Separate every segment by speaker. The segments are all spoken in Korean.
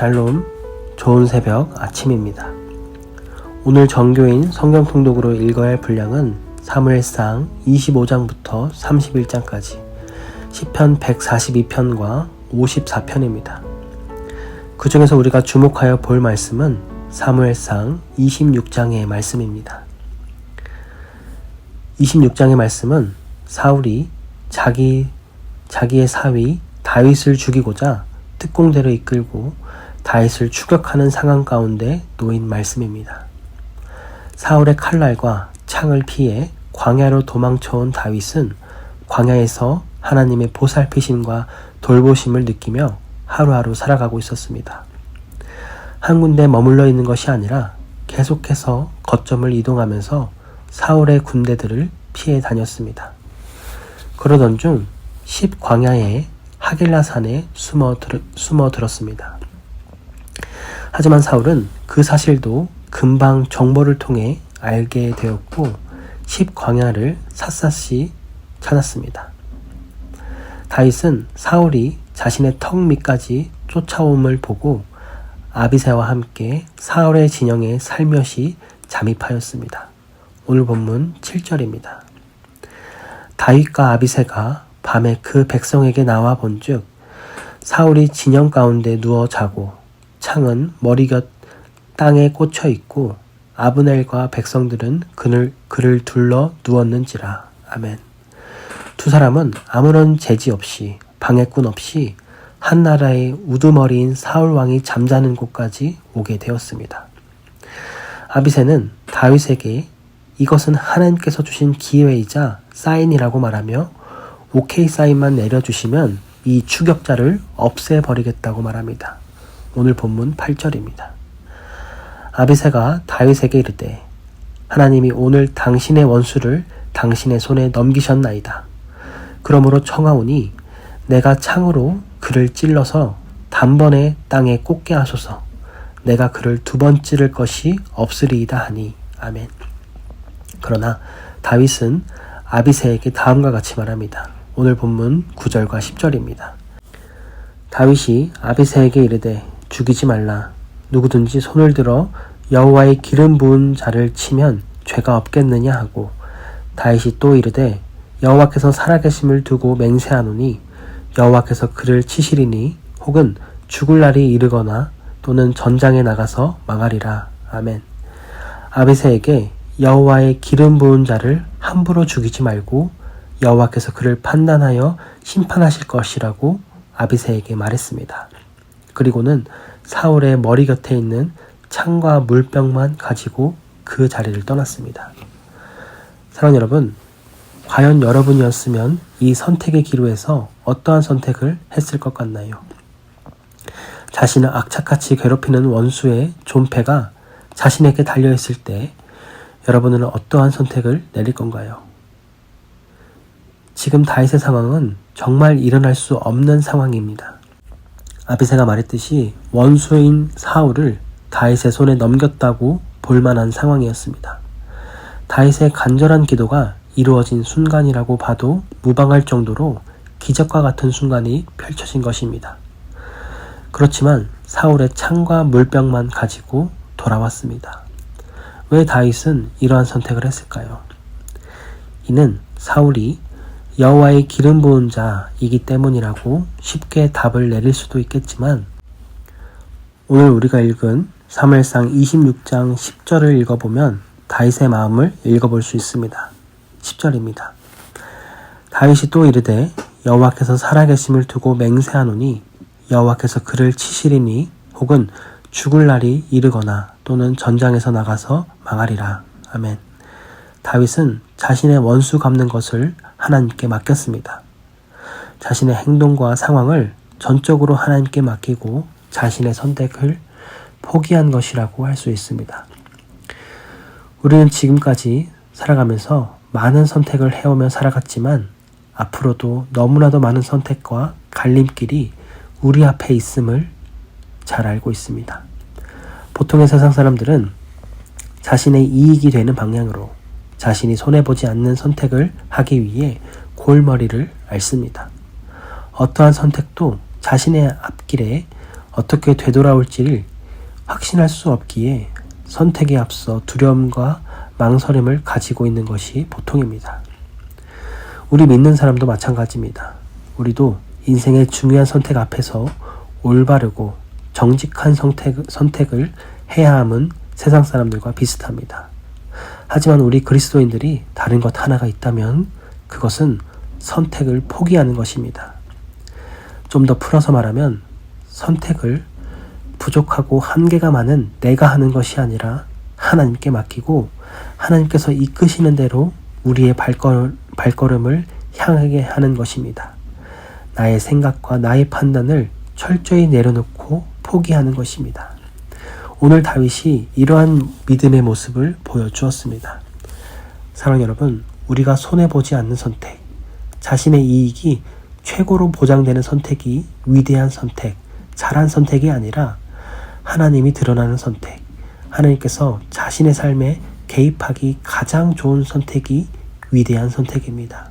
Speaker 1: 샬롬, 좋은 새벽 아침입니다. 오늘 정교인 성경 통독으로 읽어야 할 분량은 사무엘상 25장부터 31장까지 10편 142편과 54편입니다. 그 중에서 우리가 주목하여 볼 말씀은 사무엘상 26장의 말씀입니다. 26장의 말씀은 사울이 자기 자기의 사위 다윗을 죽이고자 특공대를 이끌고 다윗을 추격하는 상황 가운데 놓인 말씀입니다. 사울의 칼날과 창을 피해 광야로 도망쳐온 다윗은 광야에서 하나님의 보살피심과 돌보심을 느끼며 하루하루 살아가고 있었습니다. 한 군데 머물러 있는 것이 아니라 계속해서 거점을 이동하면서 사울의 군대들을 피해 다녔습니다. 그러던 중 10광야에 하길라 산에 숨어, 들, 숨어 들었습니다. 하지만 사울은 그 사실도 금방 정보를 통해 알게 되었고 10광야를 샅샅이 찾았습니다. 다윗은 사울이 자신의 턱 밑까지 쫓아옴을 보고 아비세와 함께 사울의 진영에 살며시 잠입하였습니다. 오늘 본문 7절입니다. 다윗과 아비세가 밤에 그 백성에게 나와 본즉 사울이 진영 가운데 누워 자고 창은 머리 곁 땅에 꽂혀 있고 아브넬과 백성들은 그를 그를 둘러 누웠는지라 아멘. 두 사람은 아무런 제지 없이 방해꾼 없이 한 나라의 우두머리인 사울 왕이 잠자는 곳까지 오게 되었습니다. 아비세는 다윗에게 이것은 하나님께서 주신 기회이자 사인이라고 말하며 오케이 사인만 내려주시면 이 추격자를 없애버리겠다고 말합니다. 오늘 본문 8절입니다. 아비세가 다윗에게 이르되 하나님이 오늘 당신의 원수를 당신의 손에 넘기셨나이다. 그러므로 청하오니 내가 창으로 그를 찔러서 단번에 땅에 꽂게 하소서. 내가 그를 두 번 찌를 것이 없으리이다 하니 아멘. 그러나 다윗은 아비세에게 다음과 같이 말합니다. 오늘 본문 9절과 10절입니다. 다윗이 아비세에게 이르되 죽이지 말라. 누구든지 손을 들어 여호와의 기름 부은 자를 치면 죄가 없겠느냐 하고 다윗이 또 이르되 여호와께서 살아계심을 두고 맹세하노니 여호와께서 그를 치시리니 혹은 죽을 날이 이르거나 또는 전장에 나가서 망하리라. 아멘. 아비세에게 여호와의 기름 부은 자를 함부로 죽이지 말고 여호와께서 그를 판단하여 심판하실 것이라고 아비세에게 말했습니다. 그리고는 사울의 머리 곁에 있는 창과 물병만 가지고 그 자리를 떠났습니다. 사랑 여러분, 과연 여러분이었으면 이 선택의 기로에서 어떠한 선택을 했을 것 같나요? 자신을 악착같이 괴롭히는 원수의 존폐가 자신에게 달려있을 때 여러분은 어떠한 선택을 내릴 건가요? 지금 다윗의 상황은 정말 일어날 수 없는 상황입니다. 아비세가 말했듯이 원수인 사울을 다윗의 손에 넘겼다고 볼만한 상황이었습니다. 다윗의 간절한 기도가 이루어진 순간이라고 봐도 무방할 정도로 기적과 같은 순간이 펼쳐진 것입니다. 그렇지만 사울의 창과 물병만 가지고 돌아왔습니다. 왜 다윗은 이러한 선택을 했을까요? 이는 사울이 여호와의 기름 부은 자이기 때문이라고 쉽게 답을 내릴 수도 있겠지만 오늘 우리가 읽은 사무엘상 26장 10절을 읽어보면 다윗의 마음을 읽어볼 수 있습니다. 10절입니다. 다윗이 또 이르되 여호와께서 살아계심을 두고 맹세하노니 여호와께서 그를 치시리니 혹은 죽을 날이 이르거나 또는 전장에서 나가서 망하리라. 아멘. 다윗은 자신의 원수 갚는 것을 하나님께 맡겼습니다. 자신의 행동과 상황을 전적으로 하나님께 맡기고 자신의 선택을 포기한 것이라고 할 수 있습니다. 우리는 지금까지 살아가면서 많은 선택을 해오며 살아갔지만 앞으로도 너무나도 많은 선택과 갈림길이 우리 앞에 있음을 잘 알고 있습니다. 보통의 세상 사람들은 자신의 이익이 되는 방향으로 자신이 손해보지 않는 선택을 하기 위해 골머리를 앓습니다. 어떠한 선택도 자신의 앞길에 어떻게 되돌아올지를 확신할 수 없기에 선택에 앞서 두려움과 망설임을 가지고 있는 것이 보통입니다. 우리 믿는 사람도 마찬가지입니다. 우리도 인생의 중요한 선택 앞에서 올바르고 정직한 선택, 선택을 해야 함은 세상 사람들과 비슷합니다. 하지만 우리 그리스도인들이 다른 것 하나가 있다면 그것은 선택을 포기하는 것입니다. 좀 더 풀어서 말하면 선택을 부족하고 한계가 많은 내가 하는 것이 아니라 하나님께 맡기고 하나님께서 이끄시는 대로 우리의 발걸, 발걸음을 향하게 하는 것입니다. 나의 생각과 나의 판단을 철저히 내려놓고 포기하는 것입니다. 오늘 다윗이 이러한 믿음의 모습을 보여주었습니다. 사랑 여러분, 우리가 손해보지 않는 선택, 자신의 이익이 최고로 보장되는 선택이 위대한 선택, 잘한 선택이 아니라 하나님이 드러나는 선택, 하나님께서 자신의 삶에 개입하기 가장 좋은 선택이 위대한 선택입니다.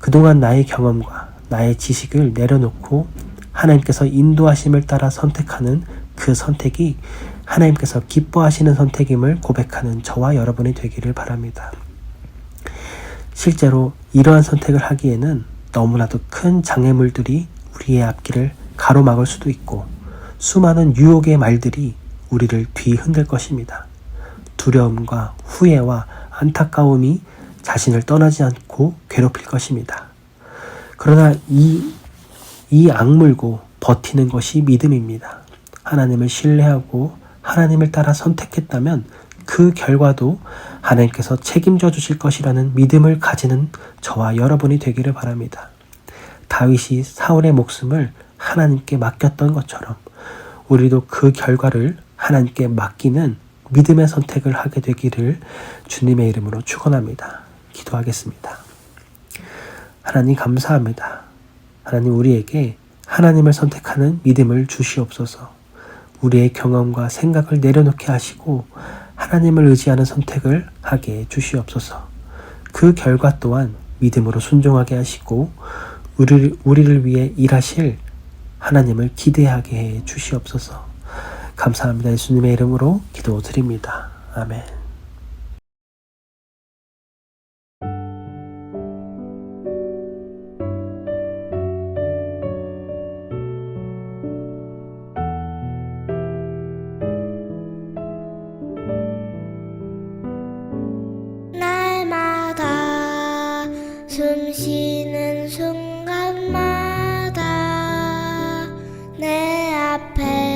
Speaker 1: 그동안 나의 경험과 나의 지식을 내려놓고 하나님께서 인도하심을 따라 선택하는 그 선택이 하나님께서 기뻐하시는 선택임을 고백하는 저와 여러분이 되기를 바랍니다. 실제로 이러한 선택을 하기에는 너무나도 큰 장애물들이 우리의 앞길을 가로막을 수도 있고 수많은 유혹의 말들이 우리를 뒤흔들 것입니다. 두려움과 후회와 안타까움이 자신을 떠나지 않고 괴롭힐 것입니다. 그러나 이, 이 악물고 버티는 것이 믿음입니다. 하나님을 신뢰하고 하나님을 따라 선택했다면 그 결과도 하나님께서 책임져 주실 것이라는 믿음을 가지는 저와 여러분이 되기를 바랍니다. 다윗이 사울의 목숨을 하나님께 맡겼던 것처럼 우리도 그 결과를 하나님께 맡기는 믿음의 선택을 하게 되기를 주님의 이름으로 축원합니다. 기도하겠습니다. 하나님 감사합니다. 하나님 우리에게 하나님을 선택하는 믿음을 주시옵소서. 우리의 경험과 생각을 내려놓게 하시고 하나님을 의지하는 선택을 하게 주시옵소서. 그 결과 또한 믿음으로 순종하게 하시고 우리를, 우리를 위해 일하실 하나님을 기대하게 해 주시옵소서. 감사합니다. 예수님의 이름으로 기도드립니다. 아멘.
Speaker 2: 내